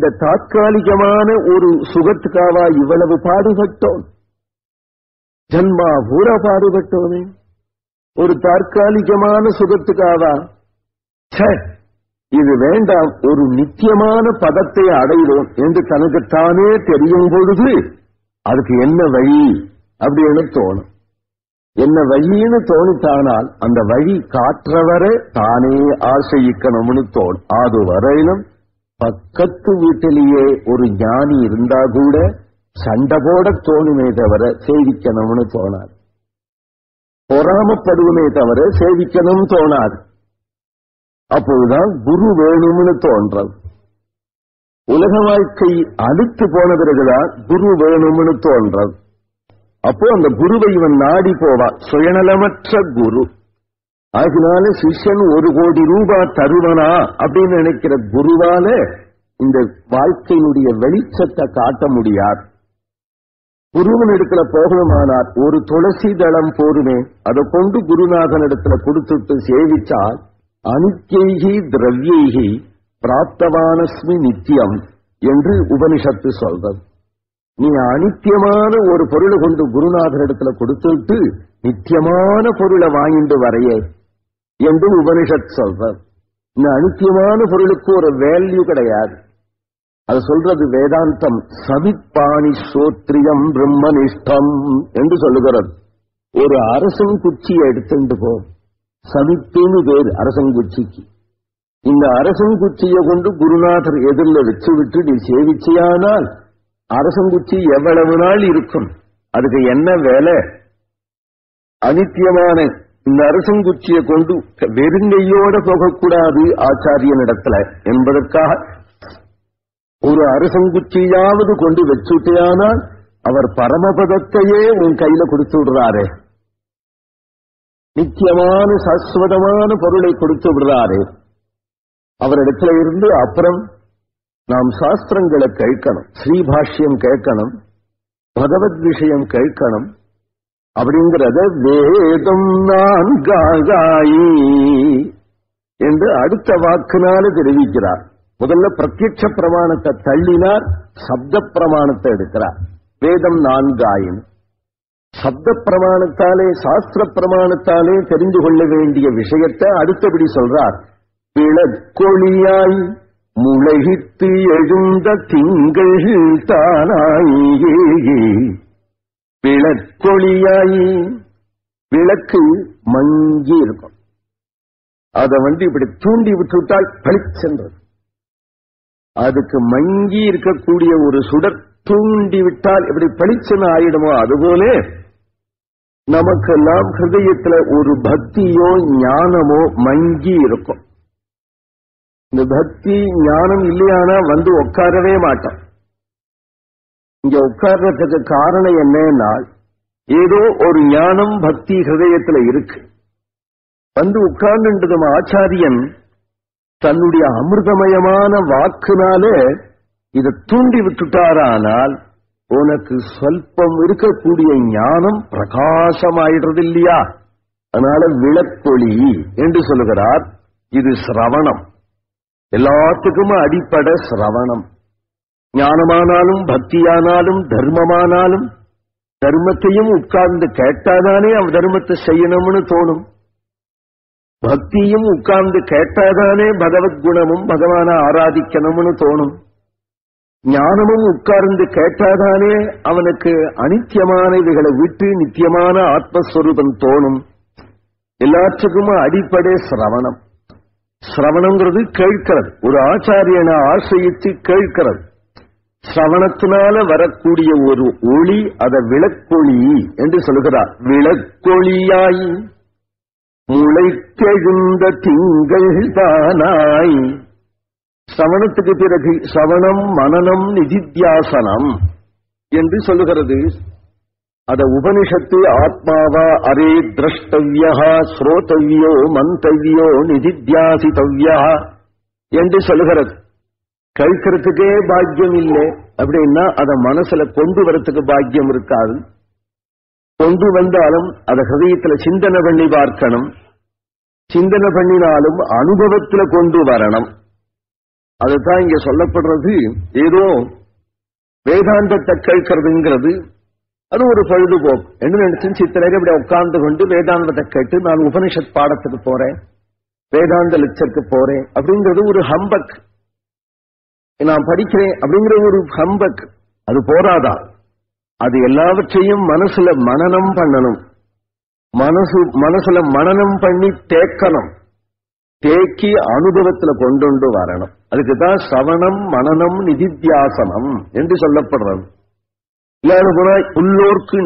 இந்த தாற்காலிகமான ஒரு சுகத்துக்காவா இவ்வளவு பாடுபட்டோம்? ஜன்மா பூரா பாடுபட்டோமே. ஒரு தற்காலிகமான சுகத்துக்காவா? இது வேண்டாம் ஒரு நித்தியமான பதத்தை அடைவோம் என்று தனக்குத்தானே தெரியும் பொழுது அதுக்கு என்ன வழி அப்படின்னு தோணும். என்ன வழின்னு தோணித்தானால் அந்த வழி காற்றவரை தானே ஆசையிக்கணும்னு தோணும். அது வரையிலும் பக்கத்து வீட்டிலேயே ஒரு ஞானி இருந்தா கூட சண்டை போட தோணுமே தவிர சேவிக்கணும்னு தோணாது. பொறாமப்படுவமே தவிர சேவிக்கணும்னு தோணாது. அப்போதுதான் குரு வேணும்னு தோன்றது. உலக வாழ்க்கை அழுத்து போன பிறகுதான் குரு வேணும்னு தோன்றது. அப்போ அந்த குருவை இவன் நாடி போவான். சுயநலமற்ற குரு. அதனால சிஷ்யன் ஒரு கோடி ரூபாய் தருவனா அப்படின்னு நினைக்கிற குருவால இந்த வாழ்க்கையினுடைய வெளிச்சத்தை காட்ட முடியாது. குருவன் இடத்துல போகணுமானார் ஒரு துளசி தளம் போருமே அதை கொண்டு குருநாதன் இடத்துல கொடுத்துட்டு சேவிச்சால் அனித்யைகி திரவியைகி பிராப்தவானஸ்மி நித்தியம் என்று உபனிஷத்து சொல்றது. நீ அனித்தியமான ஒரு பொருளை கொண்டு குருநாதர் இடத்துல கொடுத்துட்டு நித்தியமான பொருளை வாங்கிட்டு வரையே. என்று உபனிஷத் சொல்றது இந்த அனித்தியமான பொருளுக்கு ஒரு வேல்யூ கிடையாது. அது சொல்றது வேதாந்தம். சவிப்பாணி சோத்ரியம் பிரம்மனிஷ்டம் என்று சொல்லுகிறது. ஒரு அரசன் குச்சியை எடுத்துட்டு போ. சவிப்புன்னு பேர் அரசன் குச்சிக்கு. இந்த அரசன் குச்சியை கொண்டு குருநாதர் எதிரில் வச்சு விட்டு நீ சேவிச்சியானால் அரசன் குச்சி எவ்வளவு நாள் இருக்கும்? அதுக்கு என்ன வேலை? அனித்தியமான இந்த அரசன் குச்சியை கொண்டு வெறுங்கையோட போகக்கூடாது ஆச்சாரியனிடத்துல என்பதற்காக ஒரு அரசங்குச்சியாவது கொண்டு வச்சுட்டேயானால் அவர் பரமபதத்தையே உன் கையில கொடுத்து விடுறாரே. நித்தியமான சாஸ்வதமான பொருளை கொடுத்து விடுறாரே. அவரிடத்துல இருந்து அப்புறம் நாம் சாஸ்திரங்களை கேட்கணும் ஸ்ரீபாஷ்யம் கேட்கணும் பகவத் விஷயம் கேட்கணும் அப்படிங்கிறத வேதம் நான் காகாயி என்று அடுத்த வாக்குனால தெரிவிக்கிறார். முதல்ல பிரத்யட்ச பிரமாணத்தை தள்ளினார் சப்த பிரமாணத்தை எடுக்கிறார். வேதம் நான்காயின். சப்த பிரமாணத்தாலே சாஸ்திர பிரமாணத்தாலே தெரிந்து கொள்ள வேண்டிய விஷயத்தை அடுத்தபடி சொல்றார். பிளக்கொழியாய் முளைகித்து எழுந்த திங்கள் தானாயே விளக்கொழியாய் விளக்கு மங்கி இருக்கும். அதை வந்து இப்படி தூண்டி விட்டுவிட்டால் பளிச்சென்றது. அதுக்கு மங்கி இருக்கக்கூடிய ஒரு சுடர் தூண்டி விட்டால் எப்படி பளிச்சென்னு ஆயிடுமோ அதுபோல நமக்கெல்லாம் ஹிருதயத்துல ஒரு பக்தியோ ஞானமோ மங்கி இருக்கும். இந்த பக்தி ஞானம் இல்லையானா வந்து உட்காரவே மாட்டோம். இங்க உட்கார்றதுக்கு காரணம் என்னன்னா ஏதோ ஒரு ஞானம் பக்தி ஹிருதயத்துல இருக்கு. வந்து உட்கார்ந்துட்டதும் ஆச்சாரியன் தன்னுடைய அமிர்தமயமான வாக்குனால இதை தூண்டி விட்டுட்டாரானால் உனக்கு சொல்பம் இருக்கக்கூடிய ஞானம் பிரகாசமாயிடுறது இல்லையா அதனால விளக்கொளி என்று சொல்லுகிறார். இது சிரவணம். எல்லாத்துக்கும் அடிப்படை சிரவணம். ஞானமானாலும் பக்தியானாலும் தர்மமானாலும் தர்மத்தையும் உட்கார்ந்து கேட்டாதானே அவன் தர்மத்தை செய்யணும்னு தோணும். பக்தியும் உட்கார்ந்து கேட்டாதானே பகவத் குணமும் பகவான ஆராதிக்கணும்னு தோணும். ஞானமும் உட்கார்ந்து கேட்டாதானே அவனுக்கு அனித்தியமான இவைகளை விட்டு நித்தியமான ஆத்மஸ்வரூபம் தோணும். எல்லாத்துக்கும் அடிப்படை சிரவணம். சிரவணங்கிறது கேட்கிறது. ஒரு ஆச்சாரியனை ஆசிரியத்து கேட்கிறது. சிரவணத்தினால வரக்கூடிய ஒரு ஒளி அத விளக்கொளி என்று சொல்லுகிறார். விளக்கொளியாய் முளைத்தெழுந்த திங்கள் தானாய். சவணத்துக்கு பிறகு சவணம் மனநம் நிதித்தியாசனம் என்று சொல்லுகிறது. அத உபனிஷத்து ஆத்மாவா அரே திரஷ்டவ்யா ஸ்ரோதவியோ மந்தவியோ நிதித்தியாசித்தவ்யா என்று சொல்லுகிறது. கழிக்கிறதுக்கே பாக்கியம் இல்லை அப்படின்னா அத மனசுல கொண்டு வரத்துக்கு பாக்கியம் இருக்காது. கொண்டு வந்தாலும் அதை ஹதயத்துல சிந்தனை பண்ணி பார்க்கணும். சிந்தனை பண்ணினாலும் அனுபவத்துல கொண்டு வரணும். அதுதான் இங்க சொல்லப்படுறது. ஏதோ வேதாந்தத்தை கேட்கறதுங்கிறது. அது ஒரு பொழுதுபோக்கு. என்ன நினைச்சு சித்த இப்படி உட்கார்ந்து கொண்டு வேதாந்தத்தை கேட்டு நான் உபனிஷத் பாடத்துக்கு போறேன். வேதாந்த லட்சத்துக்கு போறேன். அப்படிங்கிறது ஒரு ஹம்பக் நான் படிக்கிறேன் அப்படிங்கிற ஒரு ஹம்பக் அது போராதா அது எல்லாவற்றையும் மனசுல மனனம் பண்ணணும். மனசு மனசுல மனனம் பண்ணி தேக்கணும். தேக்கி அனுபவத்துல கொண்டு வரணும். அதுக்குதான் சவணம் மனனம் நிதித்தியாசனம் என்று சொல்லப்படுறது. இல்லாத போனா உள்ளோர்க்கு